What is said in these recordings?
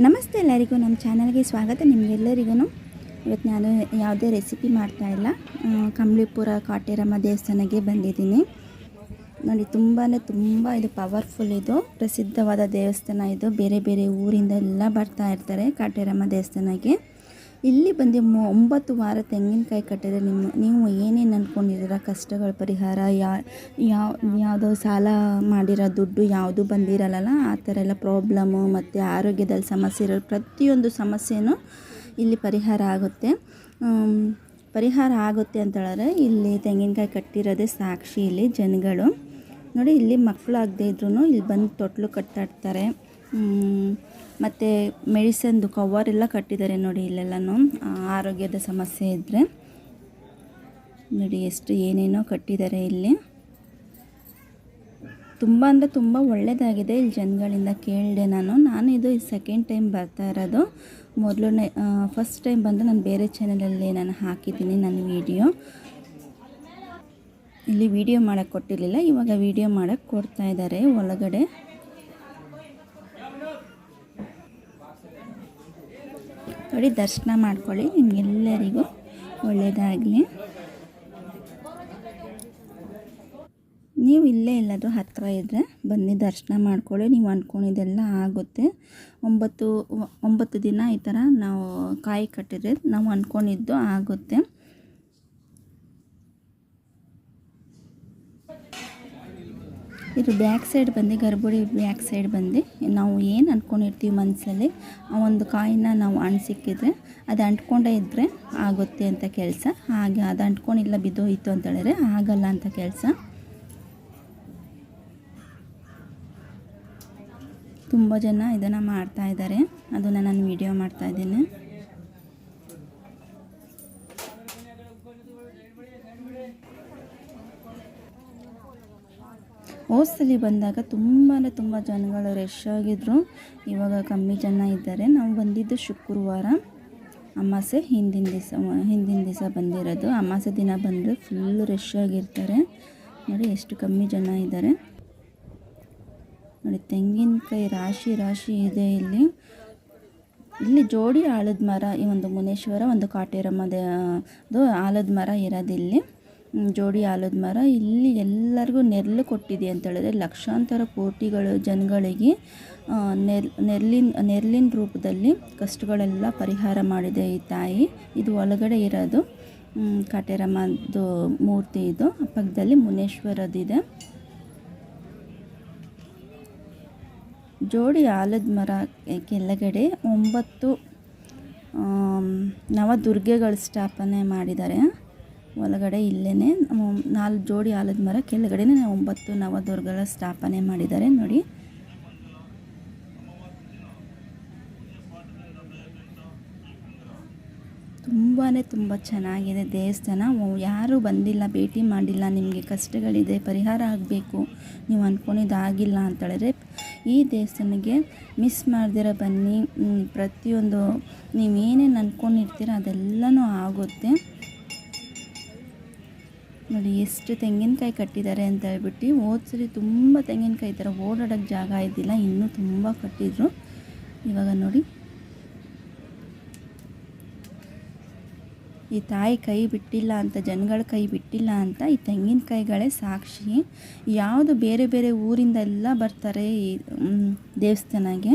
ನಮಸ್ತೆ ಎಲ್ಲರಿಗೂ, ನಮ್ಮ ಚಾನಲ್ಗೆ ಸ್ವಾಗತ. ನಿಮಗೆಲ್ಲರಿಗೂ ಇವತ್ತು ನಾನು ಯಾವುದೇ ರೆಸಿಪಿ ಮಾಡ್ತಾ ಇಲ್ಲ. ಕಂಬ್ಳಿಪುರ ಕಾಟೇರಮ್ಮ ದೇವಸ್ಥಾನಕ್ಕೆ ಬಂದಿದ್ದೀನಿ. ನೋಡಿ, ತುಂಬಾ ತುಂಬ ಇದು ಪವರ್ಫುಲ್ ಇದು. ಪ್ರಸಿದ್ಧವಾದ ದೇವಸ್ಥಾನ ಇದು. ಬೇರೆ ಬೇರೆ ಊರಿಂದ ಎಲ್ಲ ಬರ್ತಾ ಇರ್ತಾರೆ ಕಾಟೇರಮ್ಮ ದೇವಸ್ಥಾನಕ್ಕೆ. ಇಲ್ಲಿ ಬಂದು ಒಂಬತ್ತು ವಾರ ತೆಂಗಿನಕಾಯಿ ಕಟ್ಟಿದ್ರೆ ನಿಮ್ಮ ನೀವು ಏನೇನು ಅಂದ್ಕೊಂಡಿದ್ದೀರ ಕಷ್ಟಗಳ ಪರಿಹಾರ, ಯಾ ಯಾವ ಯಾವುದೋ ಸಾಲ ಮಾಡಿರೋ ದುಡ್ಡು ಯಾವುದು ಬಂದಿರಲ್ಲ ಆ ಥರ ಎಲ್ಲ ಪ್ರಾಬ್ಲಮ್ಮು ಮತ್ತು ಆರೋಗ್ಯದಲ್ಲಿ ಸಮಸ್ಯೆ ಇರೋ ಪ್ರತಿಯೊಂದು ಸಮಸ್ಯೆನೂ ಇಲ್ಲಿ ಪರಿಹಾರ ಆಗುತ್ತೆ. ಪರಿಹಾರ ಆಗುತ್ತೆ ಅಂತ ಹೇಳಿದ್ರೆ ಇಲ್ಲಿ ತೆಂಗಿನಕಾಯಿ ಕಟ್ಟಿರೋದೇ ಸಾಕ್ಷಿ ಇಲ್ಲಿ ಜನಗಳು. ನೋಡಿ, ಇಲ್ಲಿ ಮಕ್ಕಳು ಆಗದೇ ಇದ್ರೂ ಇಲ್ಲಿ ಬಂದು ತೊಟ್ಲು ಕಟ್ಟಾಡ್ತಾರೆ ಮತ್ತು ಮೆಡಿಸನ್ದು ಕವರ್ ಎಲ್ಲ ಕಟ್ಟಿದ್ದಾರೆ ನೋಡಿ ಇಲ್ಲೆಲ್ಲನೂ. ಆರೋಗ್ಯದ ಸಮಸ್ಯೆ ಇದ್ದರೆ ನೋಡಿ ಎಷ್ಟು ಏನೇನೋ ಕಟ್ಟಿದ್ದಾರೆ ಇಲ್ಲಿ. ತುಂಬ ಅಂದರೆ ತುಂಬ ಒಳ್ಳೆಯದಾಗಿದೆ ಇಲ್ಲಿ ಜನಗಳಿಂದ ಕೇಳಿದೆ ನಾನು. ನಾನು ಇದು ಸೆಕೆಂಡ್ ಟೈಮ್ ಬರ್ತಾ ಇರೋದು. ಮೊದಲನೇ ಫಸ್ಟ್ ಟೈಮ್ ಬಂದು ನಾನು ಬೇರೆ ಚಾನಲಲ್ಲಿ ನಾನು ಹಾಕಿದ್ದೀನಿ ನನ್ನ ವಿಡಿಯೋ ಇಲ್ಲಿ ವಿಡಿಯೋ ಮಾಡೋಕ್ಕೆ ಕೊಟ್ಟಿರಲಿಲ್ಲ, ಇವಾಗ ವಿಡಿಯೋ ಮಾಡೋಕ್ಕೆ ಕೊಡ್ತಾ ಇದ್ದಾರೆ ಒಳಗಡೆ. ನೋಡಿ, ದರ್ಶನ ಮಾಡ್ಕೊಳ್ಳಿ ನಿಮಗೆಲ್ಲರಿಗೂ. ಒಳ್ಳೆಯದಾಗಲಿ. ನೀವು ಇಲ್ಲೇ ಎಲ್ಲಾದರೂ ಹತ್ತಿರ ಇದ್ದರೆ ಬನ್ನಿ, ದರ್ಶನ ಮಾಡ್ಕೊಳ್ಳಿ. ನೀವು ಅಂದ್ಕೊಂಡಿದ್ದೆಲ್ಲ ಆಗುತ್ತೆ. ಒಂಬತ್ತು ಒಂಬತ್ತು ದಿನ ಈ ಥರ ನಾವು ಕಾಯಿ ಕಟ್ಟಿದ್ರೆ ನಾವು ಅಂದ್ಕೊಂಡಿದ್ದು ಆಗುತ್ತೆ. ಇದು ಬ್ಯಾಕ್ ಸೈಡ್ ಬಂದು ಗರ್ಭುಡಿ ಬ್ಯಾಕ್ ಸೈಡ್ ಬಂದು. ನಾವು ಏನು ಅಂದ್ಕೊಂಡಿರ್ತೀವಿ ಮನಸ್ಸಲ್ಲಿ ಆ ಒಂದು ಕಾಯಿನ ನಾವು ಅಣ್ ಸಿಕ್ಕಿದ್ರೆ ಅದು ಅಂಟ್ಕೊಂಡೇ ಇದ್ದರೆ ಆಗುತ್ತೆ ಅಂತ ಕೆಲಸ. ಹಾಗೆ ಅದು ಅಂಟ್ಕೊಂಡಿಲ್ಲ ಬಿದ್ದೋಯಿತು ಅಂತ ಹೇಳಿದ್ರೆ ಆಗಲ್ಲ ಅಂತ ಕೆಲಸ. ತುಂಬ ಜನ ಇದನ್ನು ಮಾಡ್ತಾಯಿದ್ದಾರೆ ಅದನ್ನು ನಾನು ವಿಡಿಯೋ ಮಾಡ್ತಾ ಹೋದ್ಸಲಿ ಬಂದಾಗ ತುಂಬಾ ತುಂಬ ಜನಗಳು ರಶ್ ಆಗಿದ್ರು. ಇವಾಗ ಕಮ್ಮಿ ಜನ ಇದ್ದಾರೆ. ನಾವು ಬಂದಿದ್ದು ಶುಕ್ರವಾರ. ಅಮಾಸೆ ಹಿಂದಿನ ದಿವಸ ಹಿಂದಿನ ದಿವಸ ಬಂದಿರೋದು. ಅಮಾಸೆ ದಿನ ಬಂದರೆ ಫುಲ್ ರಶ್ ಆಗಿರ್ತಾರೆ. ನೋಡಿ ಎಷ್ಟು ಕಮ್ಮಿ ಜನ ಇದ್ದಾರೆ. ನೋಡಿ ತೆಂಗಿನಕಾಯಿ ರಾಶಿ ರಾಶಿ ಇದೆ ಇಲ್ಲಿ. ಇಲ್ಲಿ ಜೋಡಿ ಆಲದ ಮರ ಈ ಒಂದು ಮುನೇಶ್ವರ ಒಂದು ಕಾಟೇರಮ್ಮ ಅದು ಆಲದ ಮರ ಇರೋದಿಲ್ಲಿ ಜೋಡಿ ಆಲದ ಮರ. ಇಲ್ಲಿ ಎಲ್ಲರಿಗೂ ನೆರಳು ಕೊಟ್ಟಿದೆ ಅಂತ ಹೇಳಿದ್ರೆ ಲಕ್ಷಾಂತರ ಕೋಟಿಗಳು ಜನಗಳಿಗೆ ನೆರ್, ನೆರಳಿನ ನೆರಳಿನ ರೂಪದಲ್ಲಿ ಕಷ್ಟಗಳೆಲ್ಲ ಪರಿಹಾರ ಮಾಡಿದೆ ಈ ತಾಯಿ. ಇದು ಒಳಗಡೆ ಇರೋದು ಕಾಟೇರಮ್ಮದು ಮೂರ್ತಿ ಇದು. ಪಕ್ಕದಲ್ಲಿ ಮುನೇಶ್ವರದಿದೆ ಜೋಡಿ ಆಲದ ಮರ ಕೆಳಗಡೆ ಒಂಬತ್ತು ನವದುರ್ಗೆಗಳು ಸ್ಥಾಪನೆ ಮಾಡಿದ್ದಾರೆ. ಒಳಗಡೆ ಇಲ್ಲೇ ನಾಲ್ಕು ಜೋಡಿ ಆಲದ ಮರ ಕೆಳಗಡೆನೇ ಒಂಬತ್ತು ನವದುರ್ಗಗಳ ಸ್ಥಾಪನೆ ಮಾಡಿದ್ದಾರೆ, ನೋಡಿ. ತುಂಬಾ ತುಂಬ ಚೆನ್ನಾಗಿದೆ ದೇವಸ್ಥಾನ. ಯಾರು ಬಂದಿಲ್ಲ, ಭೇಟಿ ಮಾಡಿಲ್ಲ, ನಿಮಗೆ ಕಷ್ಟಗಳಿದೆ, ಪರಿಹಾರ ಆಗಬೇಕು, ನೀವು ಅಂದ್ಕೊಂಡಿದ್ದು ಆಗಿಲ್ಲ ಅಂತ ಹೇಳಿದ್ರೆ, ಈ ದೇವಸ್ಥಾನಕ್ಕೆ ಮಿಸ್ ಮಾಡ್ದಿರ ಬನ್ನಿ. ಪ್ರತಿಯೊಂದು ನೀವೇನೇನು ಅಂದ್ಕೊಂಡಿರ್ತೀರ ಅದೆಲ್ಲನೂ ಆಗುತ್ತೆ. ನೋಡಿ, ಎಷ್ಟು ತೆಂಗಿನಕಾಯಿ ಕಟ್ಟಿದ್ದಾರೆ ಅಂತ ಹೇಳ್ಬಿಟ್ಟು ಹೋದ್ಸರಿ ತುಂಬ ತೆಂಗಿನಕಾಯಿ ಥರ ಓಡಾಡೋಕ್ಕೆ ಜಾಗ ಇದ್ದಿಲ್ಲ, ಇನ್ನೂ ತುಂಬ ಕಟ್ಟಿದ್ರು. ಇವಾಗ ನೋಡಿ. ಈ ತಾಯಿ ಕೈ ಬಿಟ್ಟಿಲ್ಲ ಅಂತ, ಜನಗಳ ಕೈ ಬಿಟ್ಟಿಲ್ಲ ಅಂತ ಈ ತೆಂಗಿನಕಾಯಿಗಳೇ ಸಾಕ್ಷಿ. ಯಾವುದು ಬೇರೆ ಬೇರೆ ಊರಿಂದ ಎಲ್ಲ ಬರ್ತಾರೆ ಈ ದೇವಸ್ಥಾನಕ್ಕೆ.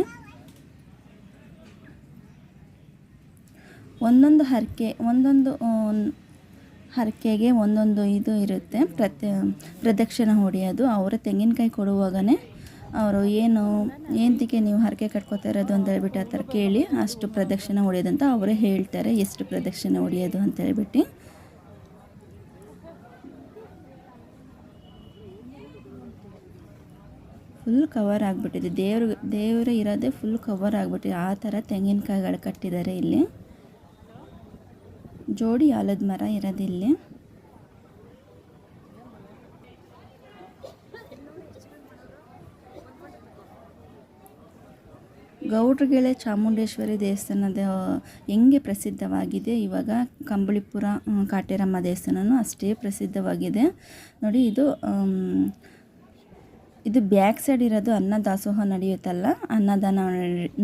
ಒಂದೊಂದು ಹರಕೆ, ಒಂದೊಂದು ಹರಕೆಗೆ ಒಂದೊಂದು ಇದು ಇರುತ್ತೆ. ಪ್ರತಿ ಪ್ರದಕ್ಷಿಣೆ ಹೊಡೆಯೋದು. ಅವರ ತೆಂಗಿನಕಾಯಿ ಕೊಡುವಾಗನೇ ಅವರು ಏನು ಏನ್ತಿಕೆ ನೀವು ಹರಕೆ ಕಟ್ಕೋತಾ ಇರೋದು ಅಂತ ಹೇಳ್ಬಿಟ್ಟು ಆ ಥರ ಕೇಳಿ ಅಷ್ಟು ಪ್ರದಕ್ಷಿಣೆ ಅಂತ ಅವರೇ ಹೇಳ್ತಾರೆ. ಎಷ್ಟು ಪ್ರದಕ್ಷಿಣೆ ಹೊಡೆಯೋದು ಅಂತ ಹೇಳ್ಬಿಟ್ಟು. ಫುಲ್ ಕವರ್ ಆಗಿಬಿಟ್ಟಿದೆ. ದೇವ್ರ, ದೇವರೇ ಇರೋದೇ ಫುಲ್ ಕವರ್ ಆಗಿಬಿಟ್ಟಿದೆ. ಆ ಥರ ತೆಂಗಿನಕಾಯಿಗಳು ಕಟ್ಟಿದ್ದಾರೆ ಇಲ್ಲಿ. ಜೋಡಿ ಆಲದ ಮರ ಇರೋದಿಲ್ಲ. ಗೌಡ್ರಗೆಳೆ ಚಾಮುಂಡೇಶ್ವರಿ ದೇವಸ್ಥಾನದ ಹೆಂಗೆ ಪ್ರಸಿದ್ಧವಾಗಿದೆ? ಇವಾಗ ಕಂಬಳಿಪುರ ಕಾಟೇರಮ್ಮ ದೇವಸ್ಥಾನವೂ ಅಷ್ಟೇ ಪ್ರಸಿದ್ಧವಾಗಿದೆ. ನೋಡಿ, ಇದು ಇದು ಬ್ಯಾಕ್ ಸೈಡ್ ಇರೋದು ಅನ್ನ ದಾಸೋಹ ನಡೆಯುತ್ತಲ್ಲ, ಅನ್ನದಾನ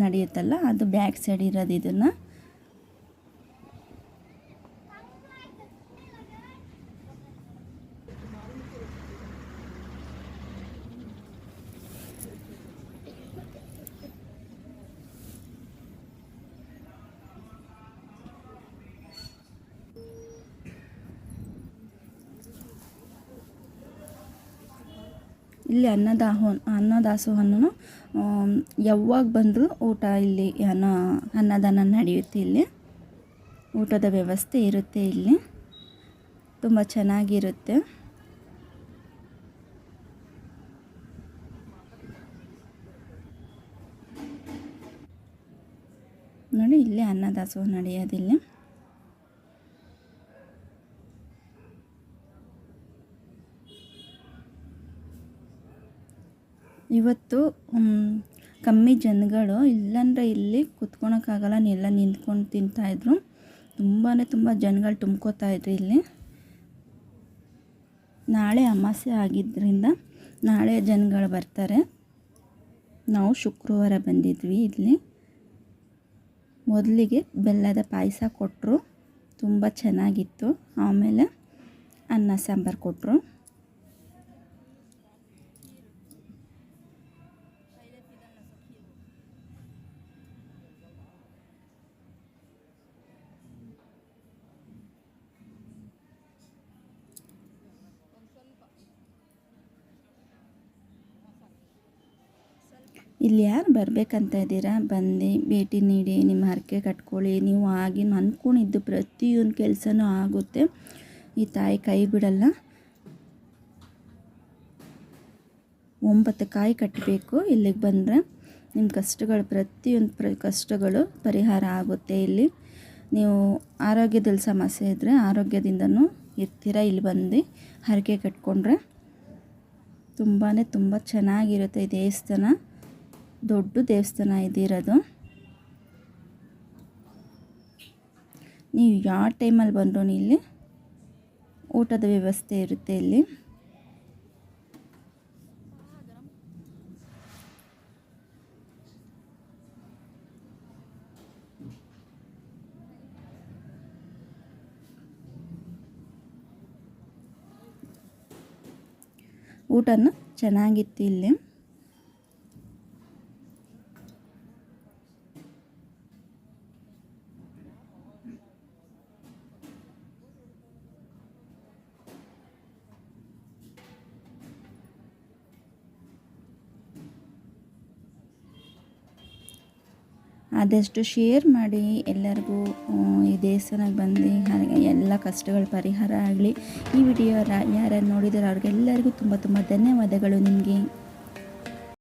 ನಡೆಯುತ್ತಲ್ಲ, ಅದು ಬ್ಯಾಕ್ ಸೈಡ್ ಇರೋದು ಇದನ್ನು. ಇಲ್ಲಿ ಅನ್ನದಾಹ ಅನ್ನದಾಸೋಹವನ್ನು ಯಾವಾಗ ಬಂದರೂ ಊಟ ಇಲ್ಲಿ ಅನ್ನ, ಅನ್ನದಾನ ನಡೆಯುತ್ತೆ ಇಲ್ಲಿ. ಊಟದ ವ್ಯವಸ್ಥೆ ಇರುತ್ತೆ ಇಲ್ಲಿ. ತುಂಬ ಚೆನ್ನಾಗಿರುತ್ತೆ. ನೋಡಿ, ಇಲ್ಲಿ ಅನ್ನದಾಸೋಹ ನಡೆಯೋದಿಲ್ಲ. ಇವತ್ತು ಕಮ್ಮಿ ಜನಗಳು ಇಲ್ಲಾಂದ್ರೆ ಇಲ್ಲಿ ಕುತ್ಕೊಳಕ್ಕಾಗಲ್ಲ ಎಲ್ಲ ನಿಂತ್ಕೊಂಡು ತಿಂತಾಯಿದ್ರು ತುಂಬಾ ತುಂಬ ಜನಗಳು ತುಂಬ್ಕೋತಾ ಇದ್ರು ಇಲ್ಲಿ. ನಾಳೆ ಅಮಾವಾಸ್ಯೆ ಆಗಿದ್ದರಿಂದ ನಾಳೆ ಜನಗಳು ಬರ್ತಾರೆ. ನಾವು ಶುಕ್ರವಾರ ಬಂದಿದ್ವಿ ಇಲ್ಲಿ. ಮೊದಲಿಗೆ ಬೆಲ್ಲದ ಪಾಯಸ ಕೊಟ್ಟರು ತುಂಬ ಚೆನ್ನಾಗಿತ್ತು. ಆಮೇಲೆ ಅನ್ನ ಸಾಂಬಾರು ಕೊಟ್ಟರು ಇಲ್ಲಿ ಯಾರು ಬರಬೇಕಂತ ಇದ್ದೀರಾ? ಬಂದು ಭೇಟಿ ನೀಡಿ, ನಿಮ್ಮ ಹರಕೆ ಕಟ್ಕೊಳ್ಳಿ. ನೀವು ಆಗಿನ ಅಂದ್ಕೊಂಡಿದ್ದು ಪ್ರತಿಯೊಂದು ಕೆಲಸನೂ ಆಗುತ್ತೆ. ಈ ತಾಯಿ ಕೈ ಬಿಡಲ್ಲ. ಒಂಬತ್ತು ಕಾಯಿ ಕಟ್ಟಬೇಕು ಇಲ್ಲಿಗೆ ಬಂದರೆ. ನಿಮ್ಮ ಕಷ್ಟಗಳು, ಪ್ರತಿಯೊಂದು ಪ್ರ ಕಷ್ಟಗಳು ಪರಿಹಾರ ಆಗುತ್ತೆ ಇಲ್ಲಿ. ನೀವು ಆರೋಗ್ಯದಲ್ಲಿ ಸಮಸ್ಯೆ ಇದ್ದರೆ ಆರೋಗ್ಯದಿಂದನೂ ಇರ್ತೀರ ಇಲ್ಲಿ ಬಂದು ಹರಕೆ ಕಟ್ಕೊಂಡ್ರೆ? ತುಂಬಾ ತುಂಬ ಚೆನ್ನಾಗಿರುತ್ತೆ ಈ ದೇವಸ್ಥಾನ. ದೊಡ್ಡ ದೇವಸ್ಥಾನ ಇದಿರೋದು ನೀವು ಯಾವ ಟೈಮಲ್ಲಿ ಬಂದರೂ ಇಲ್ಲಿ ಊಟದ ವ್ಯವಸ್ಥೆ ಇರುತ್ತೆ ಇಲ್ಲಿ. ಊಟನ ಚೆನ್ನಾಗಿತ್ತು ಇಲ್ಲಿ. ಆದಷ್ಟು ಶೇರ್ ಮಾಡಿ, ಎಲ್ಲರಿಗೂ ಈ ದೇವಸ್ಥಾನಕ್ಕೆ ಬಂದು ಹಾಗೆ ಎಲ್ಲ ಕಷ್ಟಗಳು ಪರಿಹಾರ ಆಗಲಿ. ಈ ವಿಡಿಯೋ ಯಾರ್ಯಾರು ನೋಡಿದಾರೋ ಅವ್ರಿಗೆಲ್ಲರಿಗೂ ತುಂಬ ತುಂಬ ಧನ್ಯವಾದಗಳು ನಿಮಗೆ.